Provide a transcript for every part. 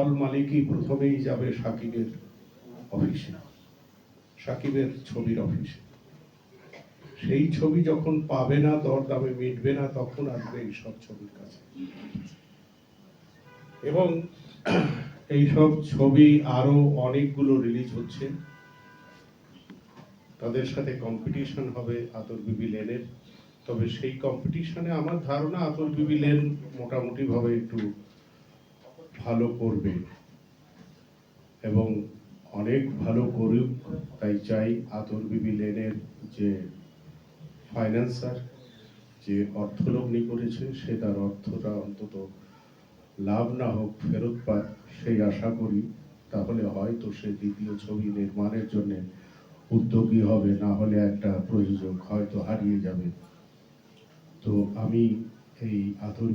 হল মালিকই প্রথমেই যাবে সাকিবের অফিসে, সাকিবের ছবির অফিসে। সেই ছবি যখন পাবে না, দরদামে মিটবে না, তখন আসবে এই সব ছবির কাছে। এবং এই সব ছবি আরও অনেকগুলো রিলিজ হচ্ছে। তাদের সাথে কম্পিটিশন হবে আতর বিবি লেনের। তবে সেই কম্পিটিশনে আমার ধারণা আতর বিবি লেন মোটামুটি ভাবে একটু ভালো করবে। এবং অনেক ভালো করুক, তাই চাই আতর বিবি লেনের যে ফাইন্যান্সার যে অর্থলগ্নি করেছে, সে তার অর্থটা অন্তত লাভ না হোক, ফেরত পায় সেই আশা করি। তাহলে হয়তো সে দ্বিতীয় ছবি নির্মাণের জন্য উদ্যোগী হবে, না হলে একটা প্রযোজক হয়তো হারিয়ে যাবে। তো আমি এই আতুর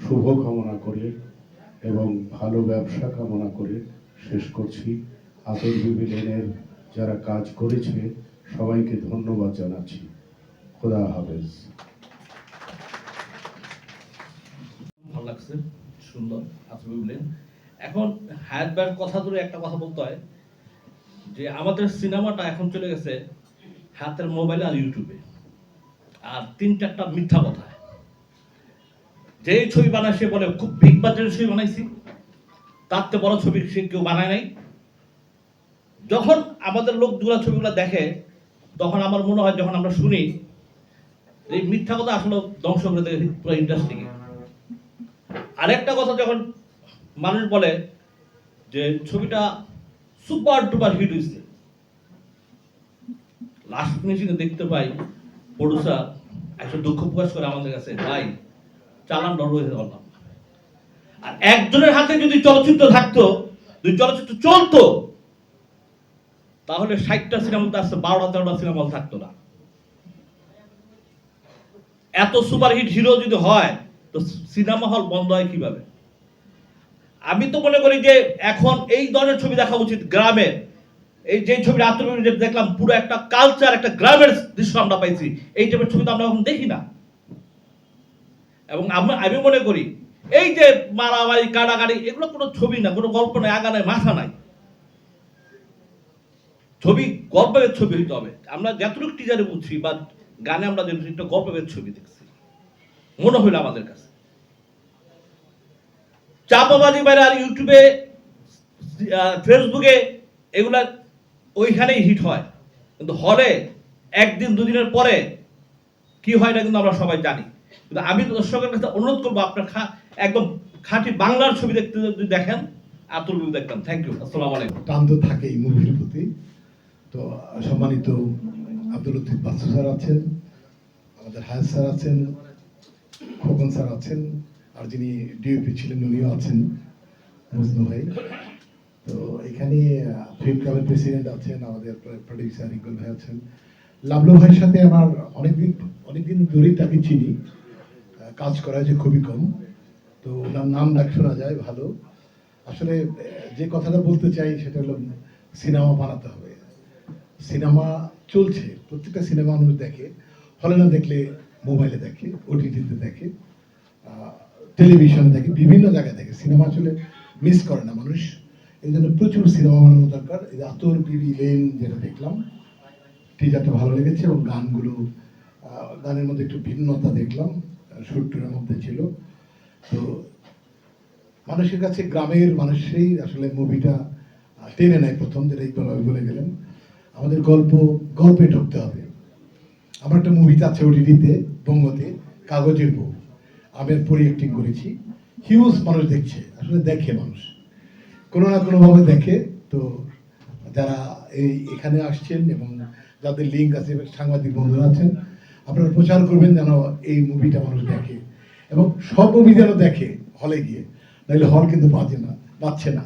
শুভ কামনা করে এবং ভালো ব্যবসা কামনা করে শেষ করছি। আতুর বিবিলেনের যারা কাজ করেছে, সবাইকে ধন্যবাদ জানাচ্ছি। খোদা হাফেজ। ভালো লাগছে, সুন্দর আপনি বললেন এখন হায়াত ব্যান্ড কথা ধরে একটা কথা বলতে হয়, যে আমাদের সিনেমাটা এখন চলে গেছে হাতের মোবাইলে আর ইউটিউবে। আর তিন চারটা মিথ্যা কথা। যে ছবি বানায় সে বলে, খুব বিগ বাজেটের ছবি বানাইছি। তার চেয়ে বড় ছবি সে কেউ বানায় নাই। যখন আমাদের লোকগুলা ছবিগুলো দেখে, তখন আমার মনে হয় যখন আমরা শুনি, এই মিথ্যা কথা আসলে ধ্বংস করে দেয় পুরো ইন্ডাস্ট্রিকে আরেকটা কথা যখন মানুষ বলে যে, ছবিটা সুপার ডুপার হিট হয়েছে লাস্ট ফিনিশিং দেখতে পাই প্রডিউসার একটা দুঃখ প্রকাশ করে আমাদের কাছে, ভাই চালান ডর হয়ে পারলাম না। আর একজনের হাতে যদি চলচ্চিত্র থাকতো, যদি চলচ্চিত্র চলতো, তাহলে ষাটটা সিনেমা তো আসছে বারোটা, তেরোটা সিনেমা থাকতো না। এত সুপারহিট হিরো যদি হয়, তো সিনেমা হল বন্ধ হয় কীভাবে? আমি তো মনে করি যে এখন এই ধরনের ছবি দেখা উচিত গ্রামের এই যে ছবি আত্মবিশ্বাস দেখলাম, পুরো একটা কালচার একটা গ্রামের দৃশ্য আমরা পাইছি। এই টাইপের ছবি তো আমরা এখন দেখি না। এবং আমি মনে করি, এই যে মারামারি, কাটাকাটি, এগুলো কোনো ছবি না, কোনো গল্প নাই আগা নাই মাথা নাই। ছবি, গল্পের ছবি হইতে হবে। আমরা যতটুকু টিজারে বুঝছি বা গানে আমরা যেটুকু একটা গল্পের ছবি দেখছি, মনে হইল আমাদের কাছে। চাপাবাজি বাইরে আর ইউটিউবে ফেসবুকে এগুলা ওইখানেই হিট হয়। কিন্তু হলে একদিন দুদিনের পরে কি হয় না কিন্তু আমরা সবাই জানি। কিন্তু আমি দর্শকের কাছে অনুরোধ করব, আপনার খা একদম খাঁটি বাংলার ছবি দেখতে যদি দেখেন বিবি দেখতাম থ্যাংক ইউ আসসালামু আলাইকুম। টান তো থাকেই মুভির প্রতি। তো সম্মানিত আব্দুল লতিফ বাসু স্যার আছেন, আমাদের হায়াত স্যার আছেন, খোকন স্যার আছেন, আর যিনি ডিওপি ছিলেন উনিও আছেন, মজনু ভাই। তো, এখানে ফিল্ম ক্লাবের প্রেসিডেন্ট আছেন, আমাদের প্রডিউসার ইকবাল ভাই আছেন। লাভলু ভাইয়ের সাথে আমার অনেকদিন অনেকদিন ধরেই তাকে চিনি। কাজ করা যে খুবই কম। তো ওনার নাম ডাক শোনা যায়, ভালো। আসলে যে কথাটা বলতে চাই সেটা হলো, সিনেমা বানাতে হবে। সিনেমা চলছে, প্রত্যেকটা সিনেমা মানুষ দেখে। হলে না দেখলে মোবাইলে দেখে, ওটিটিতে দেখে টেলিভিশনে দেখে, বিভিন্ন জায়গায় দেখে। সিনেমা আসলে মিস করে না মানুষ। এই জন্য প্রচুর সিনেমা বানানো দরকার। এই যে আতর বিবি লেন যেটা দেখলাম, টিজারটা ভালো লেগেছে এবং গানগুলো গানের মধ্যে একটু ভিন্নতা দেখলাম। সুরটুরের মধ্যে ছিল। তো মানুষের কাছে গ্রামের মানুষেরই আসলে মুভিটা টেনে নেয় প্রথম যেটা ইকবাল বলে গেলেন। আমাদের গল্প, গল্পে ঢুকতে হবে। আমার একটা মুভিতে আছে ওটিটিতে, বঙ্গতে, কাগজের বউ। আমের পরি অ্যাক্টিং করেছি। হিউজ মানুষ দেখছে, আসলে দেখে মানুষ। কোনো না কোনোভাবে দেখে। তো যারা এই এখানে আসছেন এবং যাদের লিঙ্ক আছে, সাংবাদিক বন্ধুরা আছেন আপনারা প্রচার করবেন যেন এই মুভিটা মানুষ দেখে। এবং সব মুভি যেন দেখে হলে গিয়ে। নাহলে হল কিন্তু বাজে না বাঁচছে না।